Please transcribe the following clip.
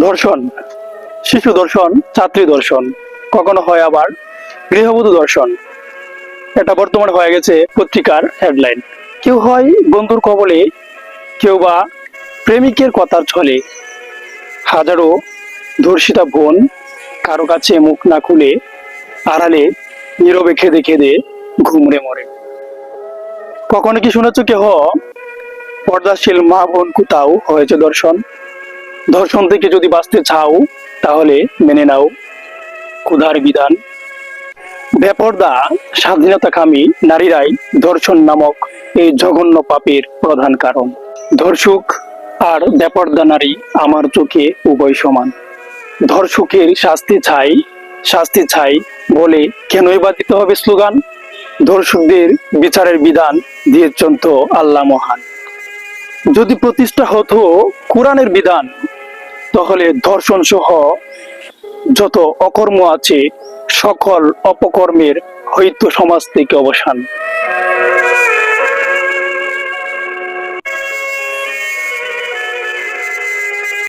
ধর্ষণ শিশু দর্শন, ছাত্রী দর্শন, কখনো হয় আবার গৃহবধূ দর্শন। এটা বর্তমানে হয়ে গেছে পত্রিকার হেডলাইন কেউ হয় বন্ধুর কবলে, কেউ বা প্রেমিকের কথার ছলে। হাজারো ধর্ষিতা বোন কারও কাছে মুখ না খুলে, আড়ালে, নীরবে খেদে খেদে ঘুমড়ে মরে। কখনো কি শুনেছ কেহ? পর্দাশীল মা বোন কোথাও হয়েছে দর্শন? ধর্ষণ থেকে যদি বাঁচতে চাও, তাহলে মেনে নাও। ক্ষুধার বিধান। বেপর্দা স্বাধীনতাকামী নারীরাই ধর্ষণ নামক এই জঘন্য পাপের প্রধান কারণ। ধর্ষক আর বেপর্দা নারী আমার চোখে উভয় সমান। ধর্ষকের শাস্তি ছাই শাস্তি ছাই বলে কেনই বা দিতে হবে স্লোগান? ধর্ষকদের বিচারের বিধান দিয়েছেন তো আল্লাহ মহান। যদি প্রতিষ্ঠা হতো কোরআনের বিধান তাহলে ধর্ষণ সহ যত অকর্ম আছে সকল অপকর্মের হয়তো সমাজ থেকে অবসান।